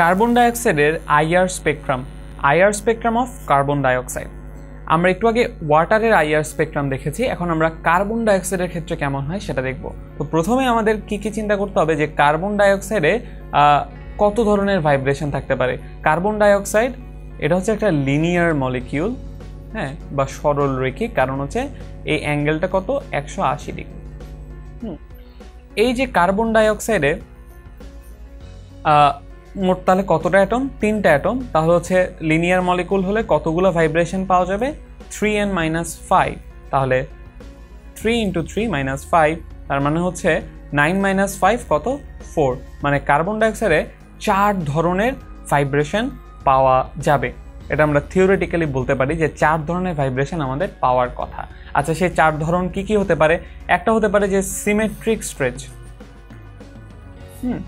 Carbon ডাইঅক্সাইডের IR spectrum IR spectrum of carbon dioxide আমরা একটু আগে ওয়াটারের আইআর স্পেকট্রাম দেখেছি, এখন আমরা কার্বন ডাইঅক্সাইডের ক্ষেত্রে কেমন হয় সেটা দেখব। তো প্রথমে আমাদের কি কি চিন্তা করতে হবে যে কার্বন ডাইঅক্সাইডে কত ধরনের ভাইব্রেশন থাকতে পারে? কার্বন ডাইঅক্সাইড এটা হচ্ছে একটা লিনিয়ার মলিকিউল হ্যাঁ বা সরল রেখি, কারণ হচ্ছে এই অ্যাঙ্গেলটা কত? একশো আশি ডিগ্রি। এই যে কার্বন ডাইঅক্সাইডে মোট তাহলে কতটা অ্যাটম তিনটা অ্যাটম তাহলে হচ্ছে লিনিয়ার মলিকুল হলে কতগুলো ভাইব্রেশন পাওয়া যাবে? থ্রি এন মাইনাস ফাইভ তাহলে three into three minus five তার মানে হচ্ছে নাইন মাইনাস ফাইভ কত? ফোর মানে কার্বন ডাইঅক্সাইডে চার ধরনের ভাইব্রেশন পাওয়া যাবে। এটা আমরা থিওরিটিক্যালি বলতে পারি যে চার ধরনের ভাইব্রেশন আমাদের পাওয়ার কথা। আচ্ছা সেই চার ধরন কি কি হতে পারে? একটা হতে পারে যে symmetric stretch hmm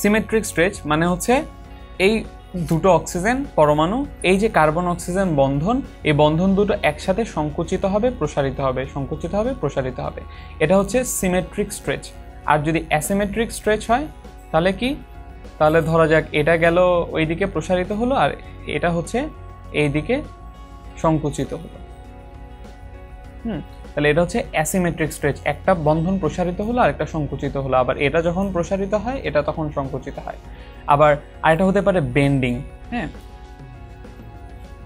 symmetric stretch মানে হচ্ছে এই দুটো অক্সিজেন পরমাণু, এই যে কার্বন অক্সিজেন বন্ধন, এই বন্ধন দুটো একসাথে সংকুচিত হবে, প্রসারিত হবে, সংকুচিত হবে, প্রসারিত হবে। এটা হচ্ছে সিমেট্রিক স্ট্রেচ আর যদি অ্যাসিমেট্রিক স্ট্রেচ হয়, তাহলে কি? তাহলে ধরা যাক এটা গেল ওইদিকে প্রসারিত হলো আর এটা হচ্ছে এই দিকে সংকুচিত হলো। হুম। তাহলে এটা হচ্ছে অ্যাসিমেট্রিক স্ট্রেচ একটা বন্ধন প্রসারিত হলো আর একটা সংকুচিত হলো। আবার এটা যখন প্রসারিত হয়, এটা তখন সংকুচিত হয়। আবার আরেকটা হতে পারে বেন্ডিং হ্যাঁ?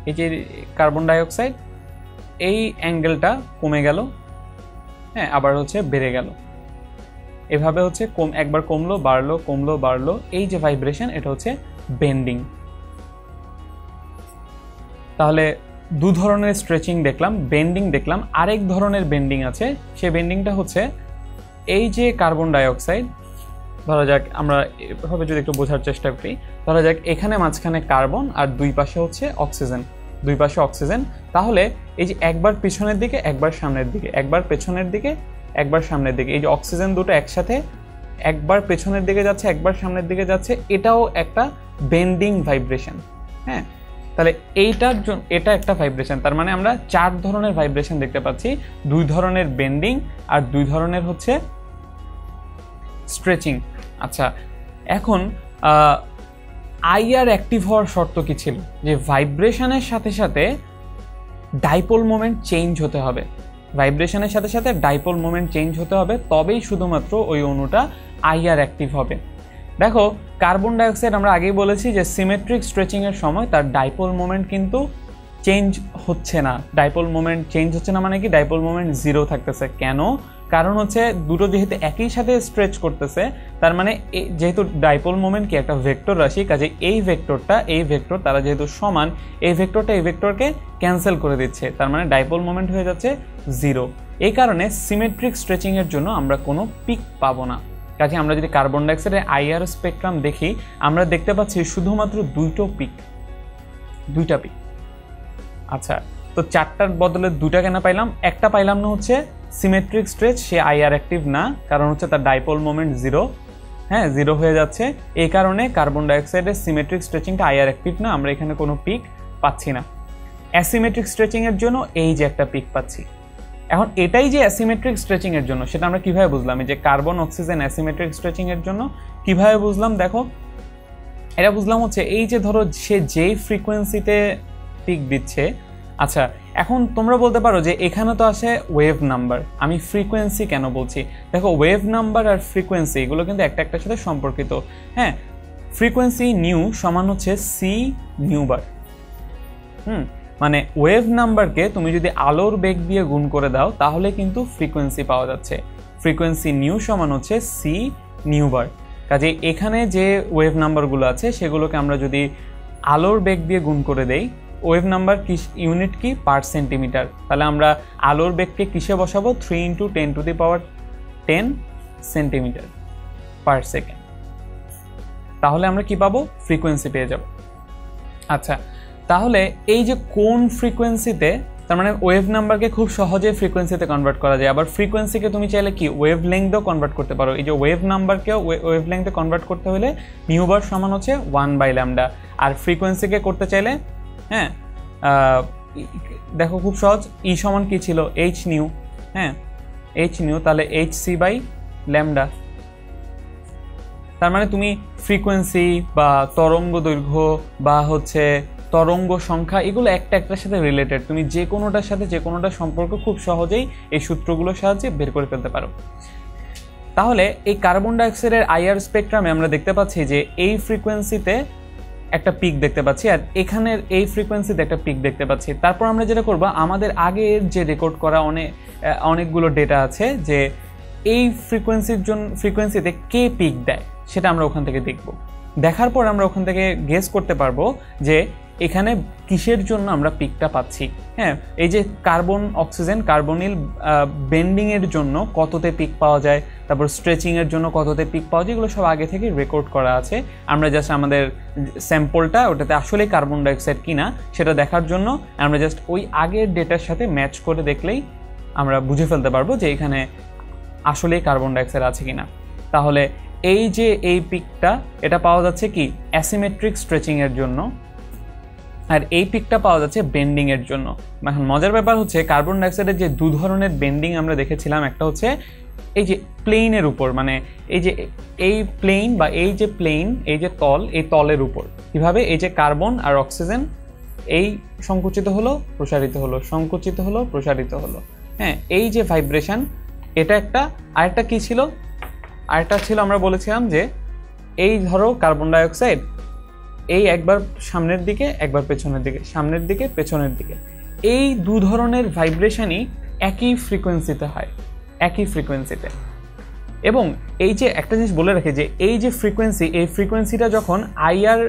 এই যে কার্বন ডাইঅক্সাইড এই অ্যাঙ্গেলটা কমে গেল হ্যাঁ? আবার হচ্ছে বেড়ে গেল। এভাবে হচ্ছে কম, একবার কমলো, বাড়লো কমলো, বাড়লো। এই যে ভাইব্রেশন এটা হচ্ছে বেন্ডিং তাহলে দু ধরনের স্ট্রেচিং দেখলাম বেন্ডিং দেখলাম, আরেক ধরনের বেন্ডিং আছে। সে বেন্ডিংটা হচ্ছে এই যে কার্বন ডাইঅক্সাইড ধরা যাক আমরা এভাবে যদি একটু বোঝার চেষ্টা করি, ধরা যাক এখানে মাঝখানে কার্বন আর দুই পাশে হচ্ছে অক্সিজেন দুই পাশে অক্সিজেন তাহলে এই যে একবার পিছনের দিকে, একবার সামনের দিকে, একবার পেছনের দিকে, একবার সামনের দিকে, এই যে অক্সিজেন দুটো একসাথে একবার পেছনের দিকে যাচ্ছে, একবার সামনের দিকে যাচ্ছে, এটাও একটা বেন্ডিং ভাইব্রেশন হ্যাঁ? তাহলে এইটার জন্য এটা একটা ভাইব্রেশন তার মানে আমরা চার ধরনের ভাইব্রেশন দেখতে পাচ্ছি। দুই ধরনের বেন্ডিং আর দুই ধরনের হচ্ছে স্ট্রেচিং আচ্ছা এখন আইআর অ্যাক্টিভ হওয়ার শর্ত কি ছিল? যে ভাইব্রেশনের সাথে সাথে ডাইপোল মোমেন্ট চেঞ্জ হতে হবে। ভাইব্রেশনের সাথে সাথে ডাইপোল মোমেন্ট চেঞ্জ হতে হবে, তবেই শুধুমাত্র ওই অণুটা আইআর অ্যাক্টিভ হবে। দেখো কার্বন ডাইঅক্সাইড আমরা আগেই বলেছি যে সিমেট্রিক স্ট্রেচিংয়ের সময় তার ডাইপোল মোমেন্ট কিন্তু চেঞ্জ হচ্ছে না। ডাইপোল মোমেন্ট চেঞ্জ হচ্ছে না মানে কি? ডাইপোল মোমেন্ট জিরো থাকতেছে। কেন? কারণ হচ্ছে দুটো যেহেতু একই সাথে স্ট্রেচ করতেছে, তার মানে যেহেতু ডাইপোল মোমেন্ট কি একটা ভেক্টর রাশি, কাজে এই ভেক্টরটা এই ভেক্টর তারা যেহেতু সমান, এই ভেক্টরটা এই ভেক্টরকে ক্যান্সেল করে দিচ্ছে। তার মানে ডাইপোল মোমেন্ট হয়ে যাচ্ছে জিরো এই কারণে সিমেট্রিক স্ট্রেচিংয়ের জন্য আমরা কোনো পিক পাবো না। কাজে আমরা যদি কার্বন ডাইঅক্সাইডের আইআর স্পেকট্রাম দেখি, আমরা দেখতে পাচ্ছি শুধুমাত্র দুইটো পিক দুইটা পিক আচ্ছা তো চারটার বদলে দুটা কেন পাইলাম? একটা পাইলাম না হচ্ছে সিমেট্রিক স্ট্রেচ সে আইআর অ্যাক্টিভ না, কারণ হচ্ছে তার ডাইপোল মোমেন্ট জিরো হ্যাঁ জিরো হয়ে যাচ্ছে। এই কারণে কার্বন ডাইঅক্সাইডের সিমেট্রিক স্ট্রেচিংটা আইআর অ্যাক্টিভ না, আমরা এখানে কোনো পিক পাচ্ছি না। অ্যাসিমেট্রিক স্ট্রেচিংয়ের জন্য এই যে একটা পিক পাচ্ছি। এখন এটাই যে অ্যাসিমেট্রিক স্ট্রেচিং এর জন্য, সেটা আমরা কীভাবে বুঝলাম? যে কার্বন অক্সিজেন অ্যাসিমেট্রিক স্ট্রেচিং এর জন্য, কীভাবে বুঝলাম? দেখো, এটা বুঝলাম হচ্ছে এই যে ধরো সে যেই ফ্রিকোয়েন্সিতে পিক দিচ্ছে আচ্ছা এখন তোমরা বলতে পারো যে এখানে তো আসে ওয়েভ নাম্বার আমি ফ্রিকোয়েন্সি কেন বলছি? দেখো ওয়েভ নাম্বার আর ফ্রিকোয়েন্সি এগুলো কিন্তু একটা একটার সাথে সম্পর্কিত। হ্যাঁ ফ্রিকোয়েন্সি নিউ সমান হচ্ছে সি নিউ বার হুম? মানে ওয়েভ নাম্বারকে তুমি যদি আলোর বেগ দিয়ে গুণ করে দাও, তাহলে কিন্তু ফ্রিকোয়েন্সি পাওয়া যাচ্ছে। ফ্রিকোয়েন্সি নিউ সমান হচ্ছে সি নিউ বার কাজে এখানে যে ওয়েভ নাম্বারগুলো আছে, সেগুলোকে আমরা যদি আলোর বেগ দিয়ে গুণ করে দেই ওয়েভ নাম্বার কি ইউনিট কি? পার সেন্টিমিটার তাহলে আমরা আলোর বেগকে কিসে বসাবো? Three into ten to the power ten centimetre per second তাহলে আমরা কি পাবো? ফ্রিকোয়েন্সি পেয়ে যাব। আচ্ছা তাহলে এই যে কোন ফ্রিকোয়েন্সিতে তার মানে ওয়েভ নাম্বারকে খুব সহজে ফ্রিকোয়েন্সিতে কনভার্ট করা যায়। আবার ফ্রিকোয়েন্সিকে তুমি চাইলে কি ওয়েভ লেংথেও কনভার্ট করতে পারো। এই যে ওয়েভ নাম্বারকেও ওয়েভ লেংথে কনভার্ট করতে হলে নিউবার সমান হচ্ছে ওয়ান বাই ল্যামডা আর ফ্রিকোয়েন্সিকে করতে চাইলে হ্যাঁ দেখো খুব সহজ ই সমান কী ছিল? এইচ নিউ হ্যাঁ এইচ নিউ তাহলে এইচ সি বাই ল্যামডা তার মানে তুমি ফ্রিকোয়েন্সি বা তরঙ্গ দৈর্ঘ্য বা হচ্ছে তরঙ্গ সংখ্যা, এগুলো একটা একটার সাথে রিলেটেড তুমি যে কোনোটার সাথে যে কোনোটার সম্পর্ক খুব সহজেই এই সূত্রগুলোর সাহায্যে বের করে ফেলতে পারো। তাহলে এই কার্বন ডাইঅক্সাইডের আইআর স্পেকট্রামে আমরা দেখতে পাচ্ছি যে এই ফ্রিকোয়েন্সিতে একটা পিক দেখতে পাচ্ছি আর এখানের এই ফ্রিকোয়েন্সিতে একটা পিক দেখতে পাচ্ছি। তারপর আমরা যেটা করব, আমাদের আগের যে রেকর্ড করা অনেক অনেকগুলো ডেটা আছে যে এই ফ্রিকোয়েন্সির জন্য ফ্রিকোয়েন্সিতে কে পিক দেয়, সেটা আমরা ওখান থেকে দেখব। দেখার পর আমরা ওখান থেকে গেস করতে পারব যে এখানে কিসের জন্য আমরা পিকটা পাচ্ছি? হ্যাঁ এই যে কার্বন অক্সিজেন, কার্বনিল বেন্ডিংয়ের জন্য কততে পিক পাওয়া যায়, তারপর স্ট্রেচিংয়ের জন্য কততে পিক পাওয়া যায়, এগুলো সব আগে থেকে রেকর্ড করা আছে। আমরা জাস্ট আমাদের স্যাম্পলটা ওটাতে আসলে কার্বন ডাইঅক্সাইড কিনা, সেটা দেখার জন্য আমরা জাস্ট ওই আগের ডেটার সাথে ম্যাচ করে দেখলেই আমরা বুঝে ফেলতে পারব যে এখানে আসলেই কার্বন ডাইঅক্সাইড আছে কিনা। তাহলে এই যে এই পিকটা, এটা পাওয়া যাচ্ছে কি অ্যাসিমেট্রিক স্ট্রেচিংয়ের জন্য। আর এই পিকটা পাওয়া যাচ্ছে বেন্ডিং এর জন্য। এখন মজার ব্যাপার হচ্ছে কার্বন ডাইঅক্সাইডের যে দু ধরনের বেন্ডিং আমরা দেখেছিলাম, একটা হচ্ছে এই যে প্লেনের উপর মানে এই যে এই প্লেন বা এই যে প্লেন এই যে তল, এই তলের উপর। কীভাবে? এই যে কার্বন আর অক্সিজেন এই সংকুচিত হলো, প্রসারিত হলো, সংকুচিত হলো, প্রসারিত হলো। হ্যাঁ এই যে ভাইব্রেশন এটা একটা, আরেকটা কি ছিল? আরেকটা ছিল আমরা বলেছিলাম যে, এই ধরো কার্বন ডাইঅক্সাইড এই একবার সামনের দিকে, একবার পেছনের দিকে, সামনের দিকে, পেছনের দিকে। এই দু ধরনের ভাইব্রেশনই একই ফ্রিকোয়েন্সিতে হয়, একই ফ্রিকোয়েন্সিতে। এবং এই যে একটা জিনিস বলে রাখে যে, এই যে ফ্রিকোয়েন্সি, এই ফ্রিকোয়েন্সিটা যখন আইআর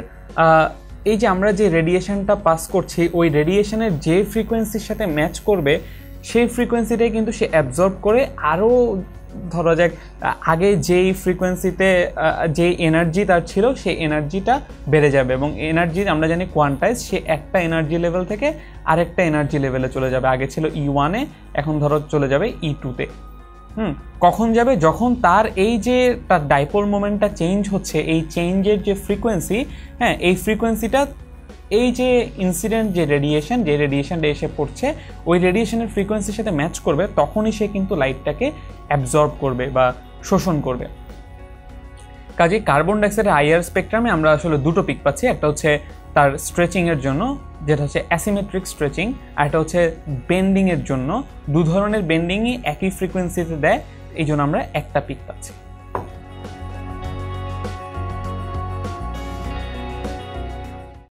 এই যে আমরা যে রেডিয়েশনটা পাস করছি, ওই রেডিয়েশনের যে ফ্রিকোয়েন্সির সাথে ম্যাচ করবে সেই ফ্রিকোয়েন্সিটাই কিন্তু সে অ্যাবজর্ব করে আরও ধরা যাক আগে যেই ফ্রিকোয়েন্সিতে যে এনার্জি তার ছিল, সেই এনার্জিটা বেড়ে যাবে এবং এনার্জি আমরা জানি কোয়ান্টাইজ সে একটা এনার্জি লেভেল থেকে আরেকটা এনার্জি লেভেলে চলে যাবে। আগে ছিল ই ওয়ানে এখন ধরো চলে যাবে ই টুতে হুম, কখন যাবে? যখন তার এই যে, তার ডাইপোল মোমেন্টটা চেঞ্জ হচ্ছে, এই চেঞ্জের যে ফ্রিকোয়েন্সি হ্যাঁ এই ফ্রিকোয়েন্সিটা এই যে ইনসিডেন্ট যে রেডিয়েশন যে রেডিয়েশনটা এসে পড়ছে, ওই রেডিয়েশনের ফ্রিকোয়েন্সির সাথে ম্যাচ করবে, তখনই সে কিন্তু লাইটটাকে অ্যাবজর্ব করবে বা শোষণ করবে। কাজে কার্বন ডাইঅক্সাইডের আইআর স্পেকট্রামে আমরা আসলে দুটো পিক পাচ্ছি, একটা হচ্ছে তার স্ট্রেচিংয়ের জন্য, যেটা হচ্ছে অ্যাসিমেট্রিক স্ট্রেচিং আর একটা হচ্ছে বেন্ডিংয়ের জন্য। দু ধরনের বেন্ডিংই একই ফ্রিকোয়েন্সিতে দেয়, এই জন্য আমরা একটা পিক পাচ্ছি।